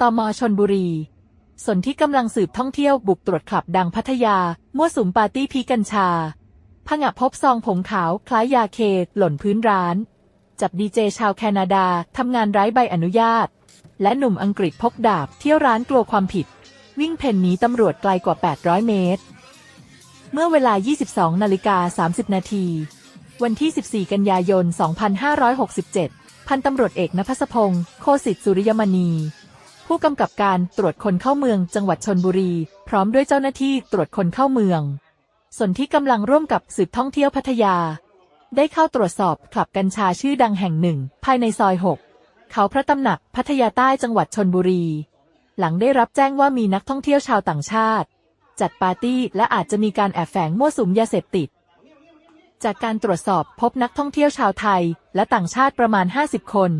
ตมชนบุรีส่วนที่กำลังสืบท่องเที่ยวบุกตรวจคลับดังพัทยา มั่วสุมปาร์ตี้พีกัญชาผงะพบซองผงขาวคล้ายยาเค หล่นพื้นร้าน จับดีเจชาวแคนาดาทำงานไร้ใบอนุญาต และหนุ่มอังกฤษพกดาบเที่ยวร้านกลัวความผิด วิ่งเพ่นหนีตำรวจไกลกว่า 800 เมตร เมื่อเวลา 22นาฬิกา30 นาทีวันที่ 14 กันยายน 2567 พันตำรวจเอกนภัสพงศ์ โคสิทธิสุริยมณี ผู้กำกับการตรวจคนเข้าเมืองจังหวัดชนบุรี พร้อมด้วยเจ้าหน้าที่ตรวจคนเข้าเมือง ส่วนที่กำลังร่วมกับสืบท่องเที่ยวพัทยา ได้เข้าตรวจสอบคลับกัญชาชื่อดังแห่งหนึ่ง ภายในซอย 6 เขาพระตำหนักพัทยาใต้จังหวัดชนบุรี หลังได้รับแจ้งว่ามีนักท่องเที่ยวชาวต่างชาติ จัดปาร์ตี้และอาจจะมีการแอบแฝงมั่วสุมยาเสพติด จากการตรวจสอบพบนักท่องเที่ยวชาวไทย และต่างชาติประมาณ 50 คน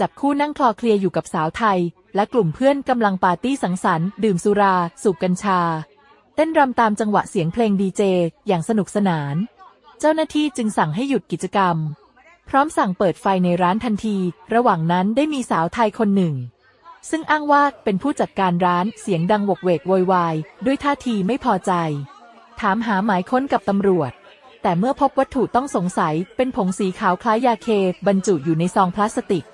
จับคู่นั่งคลอเคลียร์อยู่กับสาวไทย และกลุ่มเพื่อนกำลังปาร์ตี้สังสรรค์ดื่มสุรา สูบกัญชา เต้นรำตามจังหวะเสียงเพลงดีเจ อย่างสนุกสนาน เจ้าหน้าที่จึงสั่งให้หยุดกิจกรรม พร้อมสั่งเปิดไฟในร้านทันที ระหว่างนั้นได้มีสาวไทยคนหนึ่ง ซึ่งอ้างว่าเป็นผู้จัดการร้านเสียงดังวกเวกโวยวายด้วยท่าทีไม่พอใจ ถามหาหมายค้นกับตำรวจแต่เมื่อพบวัตถุต้องสงสัยเป็นผงสีขาวคล้ายยาเค บรรจุอยู่ในซองพลาสติก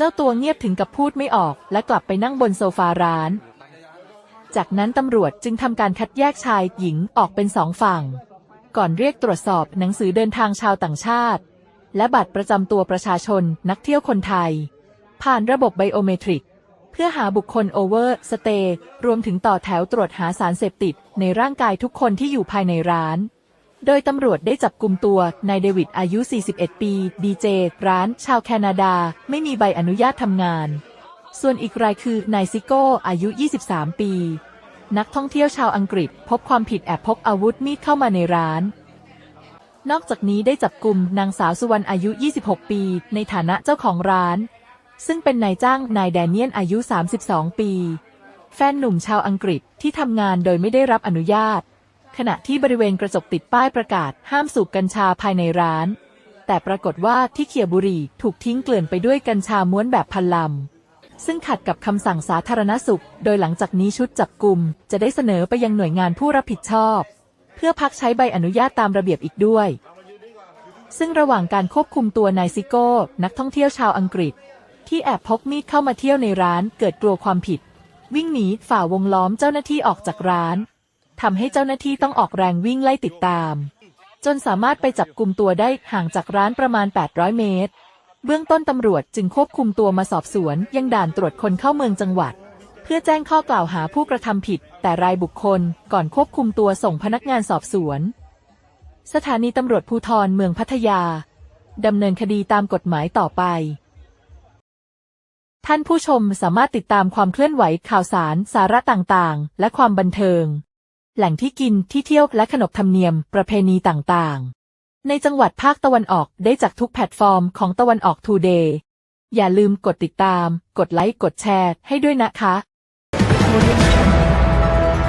เจ้าตัวเงียบถึงกับพูดไม่ออก และกลับไปนั่งบนโซฟาร้าน จากนั้นตำรวจจึงทำการคัดแยกชายหญิงออกเป็นสองฝั่ง ก่อนเรียกตรวจสอบหนังสือเดินทางชาวต่างชาติ และบัตรประจำตัวประชาชนนักเที่ยวคนไทย ผ่านระบบไบโอเมตริก เพื่อหาบุคคลโอเวอร์สเตย์รวมถึงต่อแถวตรวจหาสารเสพติดในร่างกายทุกคนที่อยู่ภายในร้าน โดยตำรวจได้จับกลุ่มตัวนายเดวิดอายุ 41 ปี ดีเจ ร้านชาวแคนาดา ไม่มีใบอนุญาตทำงาน ส่วนอีกรายคือนายซิโก้ อายุ 23 ปี นักท่องเที่ยวชาวอังกฤษ พบความผิดแอบพกอาวุธมีดเข้ามาในร้าน นอกจากนี้ได้จับกลุ่มนางสาวสุวรรณอายุ 26 ปี ในฐานะเจ้าของร้าน ซึ่งเป็นนายจ้างนายแดเนียนอายุ 32 ปี แฟนหนุ่มชาวอังกฤษที่ทำงานโดยไม่ได้รับอนุญาต ขณะที่บริเวณกระจกติดป้ายประกาศห้ามสูบกัญชาภายในร้าน แต่ปรากฏว่าที่เขียบุรีถูกทิ้งเกลื่อนไปด้วยกัญชาม้วนแบบพันลำ ซึ่งขัดกับคำสั่งสาธารณสุข โดยหลังจากนี้ชุดจับกลุ่มจะได้เสนอไปยังหน่วยงานผู้รับผิดชอบ เพื่อพักใช้ใบอนุญาตตามระเบียบอีกด้วย ซึ่งระหว่างการควบคุมตัวนายซิโก้ นักท่องเที่ยวชาวอังกฤษ ที่แอบพกมีดเข้ามาเที่ยวในร้านเกิดกลัวความผิด วิ่งหนีฝ่าวงล้อมเจ้าหน้าที่ออกจากร้าน ทำให้เจ้าหน้าที่ต้องออกแรงวิ่งไล่ติดตาม จนสามารถไปจับกลุ่มตัวได้ห่างจากร้านประมาณ 800 เมตร เบื้องต้นตำรวจจึงควบคุมตัวมาสอบสวน ยังด่านตรวจคนเข้าเมืองจังหวัด เพื่อแจ้งข้อกล่าวหาผู้กระทำผิด แต่รายบุคคลก่อนควบคุมตัวส่งพนักงานสอบสวน สถานีตำรวจภูธรเมืองพัทยาดำเนินคดีตามกฎหมายต่อไปท่านผู้ชมสามารถติดตามความเคลื่อนไหวข่าวสาร สาระต่างๆ และความบันเทิง แหล่งที่กินที่เที่ยวและขนบธรรมเนียมประเพณีต่างๆ ในจังหวัดภาคตะวันออกได้จากทุกแพลตฟอร์มของตะวันออกทูเดย์อย่าลืมกดติดตาม กดไลค์ กดแชร์ให้ด้วยนะคะ